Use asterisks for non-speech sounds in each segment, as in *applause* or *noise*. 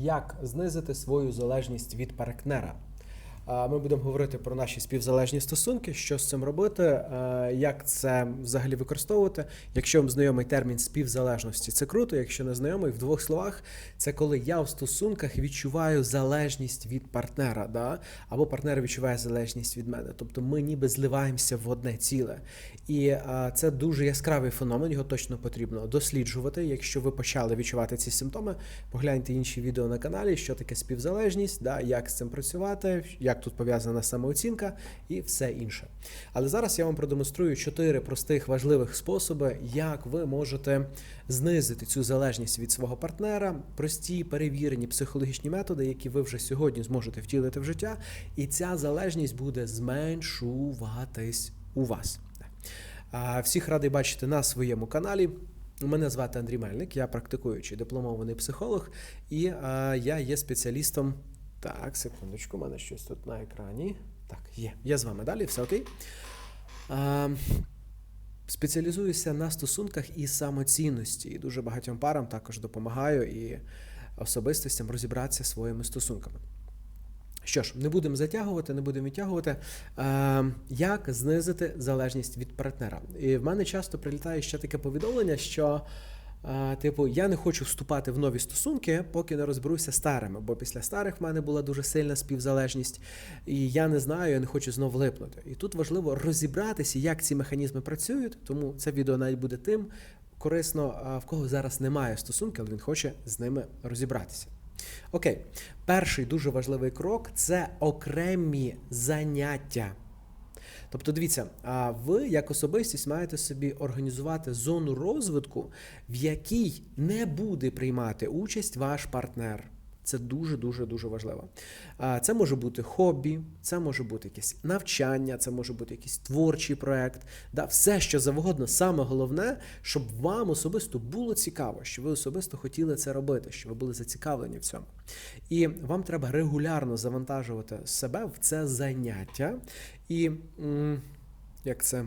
Як знизити свою залежність від партнера? Ми будемо говорити про наші співзалежні стосунки, що з цим робити, е, як це взагалі використовувати. Якщо вам знайомий термін співзалежності, це круто. Якщо не знайомий, в двох словах, це коли я в стосунках відчуваю залежність від партнера, да? або партнер відчуває залежність від мене. Тобто ми ніби зливаємося в одне ціле. І це дуже яскравий феномен, його точно потрібно досліджувати. Якщо ви почали відчувати ці симптоми, погляньте інші відео на каналі, що таке співзалежність, да, як з цим працювати, як тут пов'язана самооцінка і все інше. Але зараз я вам продемонструю чотири простих важливих способи, як ви можете знизити цю залежність від свого партнера, прості перевірені психологічні методи, які ви вже сьогодні зможете втілити в життя, і ця залежність буде зменшуватись у вас. Всіх радий бачити на своєму каналі. Мене звати Андрій Мельник, я практикуючий дипломований психолог, і я є спеціалістом. Так, секундочку, у мене щось тут на екрані. Так, є. Я з вами далі, все окей. А, спеціалізуюся на стосунках і самоцінності. І дуже багатьом парам також допомагаю і особистостям розібратися своїми стосунками. Що ж, не будемо затягувати, не будемо відтягувати. Як знизити залежність від партнера? І в мене часто прилітає ще таке повідомлення, що. Типу, я не хочу вступати в нові стосунки, поки не розберуся старими, бо після старих в мене була дуже сильна співзалежність, і я не знаю, я не хочу знов липнути. І тут важливо розібратися, як ці механізми працюють, тому це відео навіть буде тим корисно, в кого зараз немає стосунків, але він хоче з ними розібратися. Окей, перший дуже важливий крок це окремі заняття. Тобто, дивіться, а ви як особистість маєте собі організувати зону розвитку, в якій не буде приймати участь ваш партнер. Це дуже дуже дуже важливо. Це може бути хобі, це може бути якесь навчання, це може бути якийсь творчий проект, да, все, що завгодно. Саме головне, щоб вам особисто було цікаво, що ви особисто хотіли це робити, що ви були зацікавлені в цьому. І вам треба регулярно завантажувати себе в це заняття і як це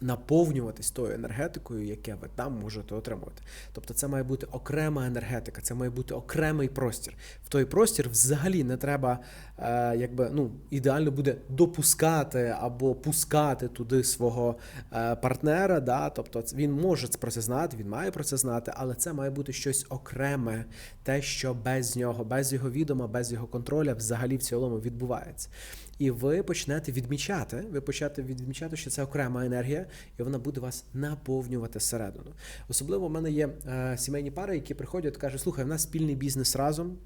наповнюватись тою енергетикою, яке ви там можете отримувати. Тобто це має бути окрема енергетика, це має бути окремий простір. В той простір взагалі не треба, е, якби ну ідеально буде допускати або пускати туди свого е, партнера. Да? Тобто він може про це знати, він має про це знати, але це має бути щось окреме, те, що без нього, без його відома, без його контроля взагалі в цілому відбувається. І ви почнете відмічати, ви почнете відмічати, що це окрема енергія, і вона буде вас наповнювати зсередину. Особливо в мене є е, сімейні пари, які приходять кажуть, слухай, в нас спільний бізнес разом.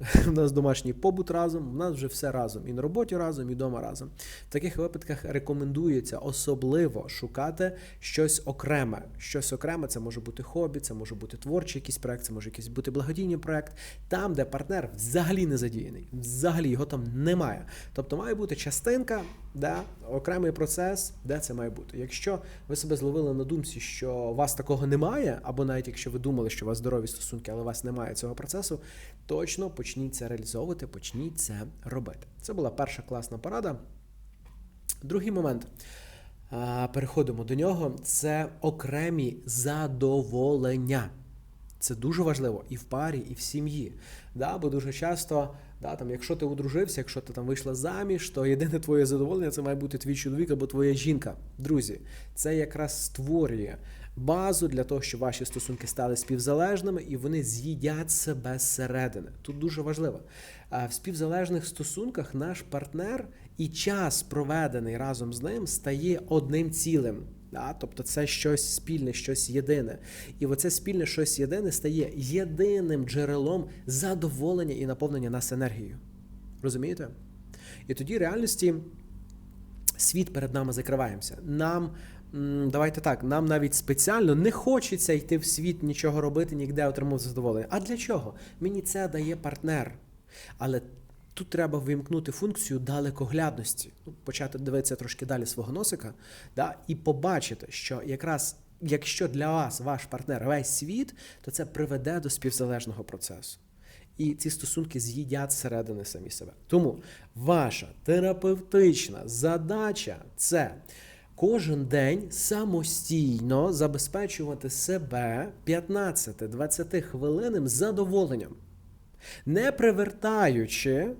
*laughs* У нас домашній побут разом, у нас вже все разом. І на роботі разом, і вдома разом. В таких випадках рекомендується особливо шукати щось окреме. Щось окреме це може бути хобі, це може бути творчий якийсь проект, це може якийсь бути благодійний проект, там, де партнер взагалі не задіяний, взагалі його там немає. Тобто має бути частинка, да, окремий процес, де це має бути. Якщо ви себе зловили на думці, що вас такого немає, або навіть якщо ви думали, що у вас здорові стосунки, але у вас немає цього процесу, точно почніть це реалізовувати, почніть це робити. Це була перша класна порада. Другий момент. Переходимо до нього. Це окремі задоволення. Це дуже важливо і в парі, і в сім'ї. Да? Бо дуже часто, да, там, якщо ти одружився, якщо ти там вийшла заміж, то єдине твоє задоволення це має бути твій чоловік або твоя жінка. Друзі, це якраз створює базу для того, щоб ваші стосунки стали співзалежними і вони з'їдять себе зсередини. Тут дуже важливо. В співзалежних стосунках наш партнер і час, проведений разом з ним, стає одним цілим. Да? Тобто це щось спільне, щось єдине. І оце спільне щось єдине стає єдиним джерелом задоволення і наповнення нас енергією. Розумієте? І тоді в реальності світ перед нами закриваємося. Нам. Давайте так, нам навіть спеціально не хочеться йти в світ, нічого робити, ніде отримати задоволення. А для чого? Мені це дає партнер. Але тут треба вимкнути функцію далекоглядності, ну, почати дивитися трошки далі свого носика, да, і побачити, що якраз якщо для вас ваш партнер весь світ, то це приведе до співзалежного процесу. І ці стосунки з'їдять зсередини самі себе. Тому ваша терапевтична задача це кожен день самостійно забезпечувати себе 15-20 хвилинним задоволенням, не привертаючи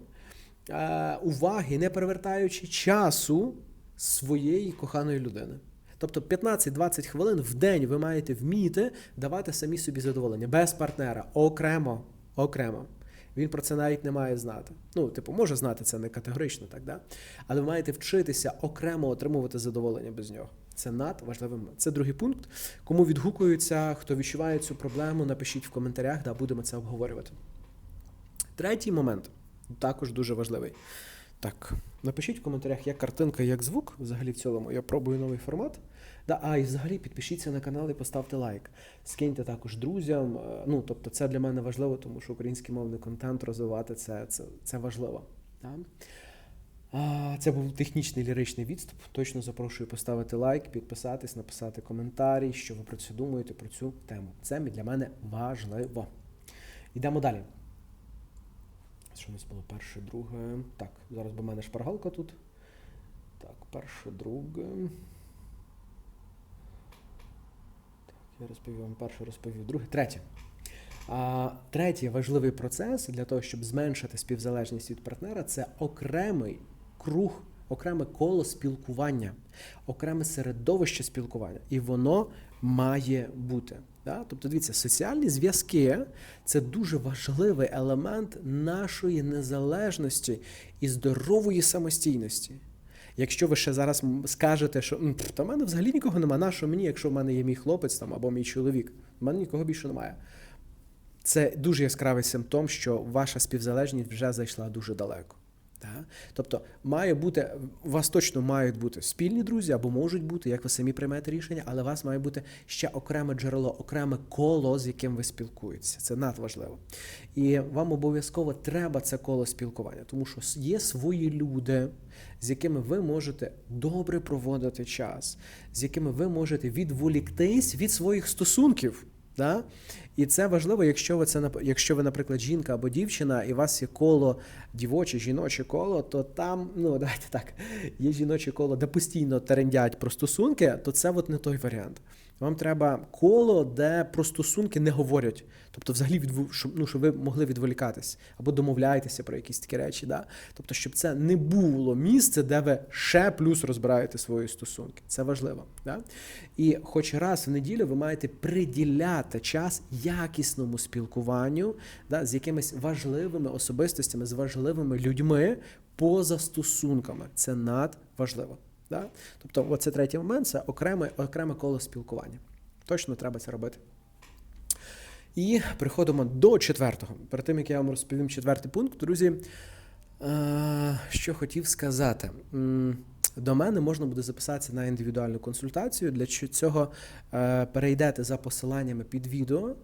е, уваги, не привертаючи часу своєї коханої людини. Тобто 15-20 хвилин в день ви маєте вміти давати самі собі задоволення без партнера, окремо, окремо. Він про це навіть не має знати. Ну, типу, може знати це не категорично, так да? Але ви маєте вчитися окремо отримувати задоволення без нього. Це надважливий момент. Це другий пункт. Кому відгукується, хто відчуває цю проблему, напишіть в коментарях, да будемо це обговорювати. Третій момент також дуже важливий. Так, напишіть в коментарях, як картинка, як звук. Взагалі в цілому я пробую новий формат. Да, а і взагалі підпишіться на канал і поставте лайк. Скиньте також друзям. Е, Ну, тобто, це для мене важливо, тому що український мовний контент розвивати це, це, це важливо. Да? Це був технічний ліричний відступ. Точно запрошую поставити лайк, підписатись, написати коментарі, що ви про це думаєте, про цю тему. Це для мене важливо. Йдемо далі. Що у нас було перше, друге. Так, зараз бо в мене шпаргалка тут. Так, перше, друге. Так, я розповів вам перше, розповів друге. Третє. А, Третій важливий процес для того, щоб зменшити співзалежність від партнера, це окремий круг, окреме коло спілкування, окреме середовище спілкування. І воно має бути. Да? Тобто, дивіться, соціальні зв'язки це дуже важливий елемент нашої незалежності і здорової самостійності. Якщо ви ще зараз скажете, що та в мене взагалі нікого немає, на що мені, якщо в мене є мій хлопець там або мій чоловік, в мене нікого більше немає. Це дуже яскравий симптом, що ваша співзалежність вже зайшла дуже далеко. Так? Тобто, має бути, у вас точно мають бути спільні друзі або можуть бути, як ви самі приймаєте рішення, але у вас має бути ще окреме джерело, окреме коло, з яким ви спілкуєтеся. Це надважливо. І вам обов'язково треба це коло спілкування, тому що є свої люди, з якими ви можете добре проводити час, з якими ви можете відволіктись від своїх стосунків. Да? І це важливо, якщо ви це якщо ви, наприклад, жінка або дівчина, і у вас є коло дівоче, жіноче коло, то там, ну *laughs* давайте так, є жіноче коло, де постійно терендять про стосунки, то це от не той варіант. Вам треба коло, де про стосунки не говорять. Тобто, взагалі, відв... щоб, ну, щоб ви могли відволікатись або домовляєтеся про якісь такі речі. Да? Тобто, щоб це не було місце, де ви ще плюс розбираєте свої стосунки. Це важливо. Да? І хоч раз в неділю ви маєте приділяти час якісному спілкуванню да, з якимись важливими особистостями, з важливими людьми поза стосунками. Це надважливо. Да? Тобто, оце третій момент це окреме, окреме коло спілкування. Точно треба це робити. І приходимо до четвертого. Перед тим, як я вам розповім четвертий пункт, друзі, е, що хотів сказати. До мене можна буде записатися на індивідуальну консультацію. Для цього е, перейдете за посиланнями під відео.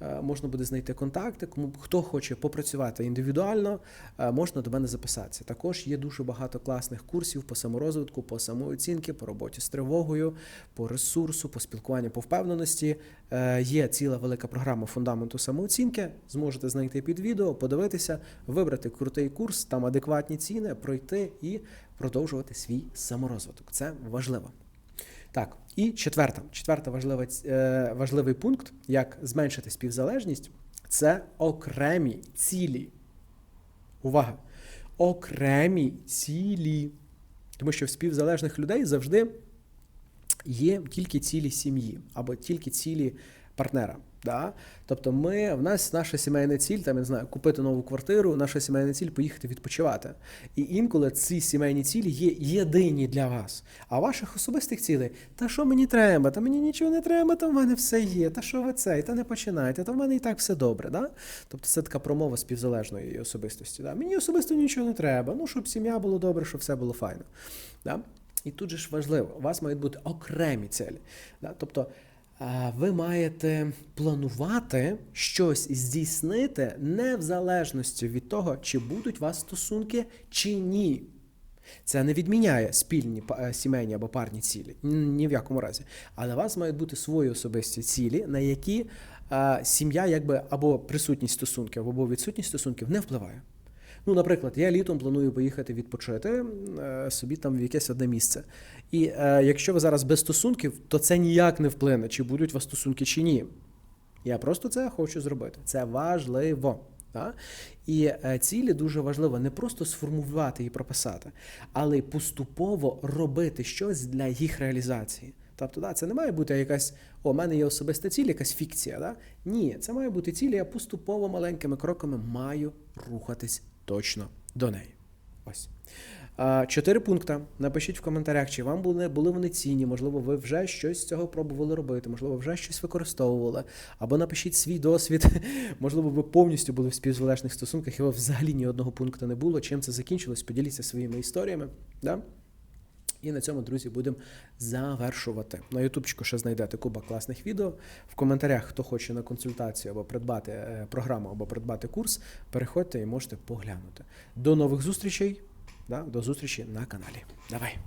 Е, можна буде знайти контакти. Кому хто хоче попрацювати індивідуально, е, можна до мене записатися. Також є дуже багато класних курсів по саморозвитку, по самооцінки, по роботі з тривогою, по ресурсу, по спілкуванню по впевненості. Е, є ціла велика програма фундаменту самооцінки. Зможете знайти під відео, подивитися, вибрати крутий курс, там адекватні ціни, пройти і продовжувати свій саморозвиток. Це важливо. Так, і четверта, четверта важлива, е, важливий пункт, як зменшити співзалежність, це окремі цілі. Увага! Окремі цілі. Тому що в співзалежних людей завжди є тільки цілі сім'ї або тільки цілі партнера. Да? Тобто, ми в нас наша сімейна ціль, там я не знаю, купити нову квартиру, наша сімейна ціль поїхати відпочивати. І інколи ці сімейні цілі є єдині для вас. А ваших особистих цілей, та що мені треба, та мені нічого не треба, та в мене все є. Та що ви це? Та не починайте, та в мене і так все добре. Да? Тобто це така промова співзалежної особистості. Да? Мені особисто нічого не треба. Ну, щоб сім'я було добре, щоб все було файно. Да? І тут же ж важливо, у вас мають бути окремі цілі. Да? Тобто ви маєте планувати щось здійснити не в залежності від того, чи будуть у вас стосунки чи ні. Це не відміняє спільні е, сімейні або парні цілі, ні в якому разі. Але у вас мають бути свої особисті цілі, на які сім'я якби або присутність стосунків, або відсутність стосунків не впливає. Ну, наприклад, я літом планую поїхати відпочити е, собі там в якесь одне місце. І е, якщо ви зараз без стосунків, то це ніяк не вплине, чи будуть у вас стосунки, чи ні. Я просто це хочу зробити. Це важливо. Так? І е, цілі дуже важливо не просто сформувати і прописати, але й поступово робити щось для їх реалізації. Тобто, да, це не має бути якась, о, у мене є особиста ціль, якась фікція. Да? Ні, це має бути ціль, я поступово маленькими кроками маю рухатись точно до неї. Ось. Чотири пункти. Напишіть в коментарях, чи вам були, були вони цінні, можливо, ви вже щось з цього пробували робити, можливо, вже щось використовували. Або напишіть свій досвід. *laughs* Можливо, ви повністю були в співзалежних стосунках, і ви взагалі ні одного пункту не було. Чим це закінчилось? Поділіться своїми історіями. Да? І на цьому, друзі, будемо завершувати. На Ютубчику ще знайдете куба класних відео. В коментарях, хто хоче на консультацію або придбати е, програму, або придбати курс, переходьте і можете поглянути. До нових зустрічей. Да? До зустрічі на каналі. Давай!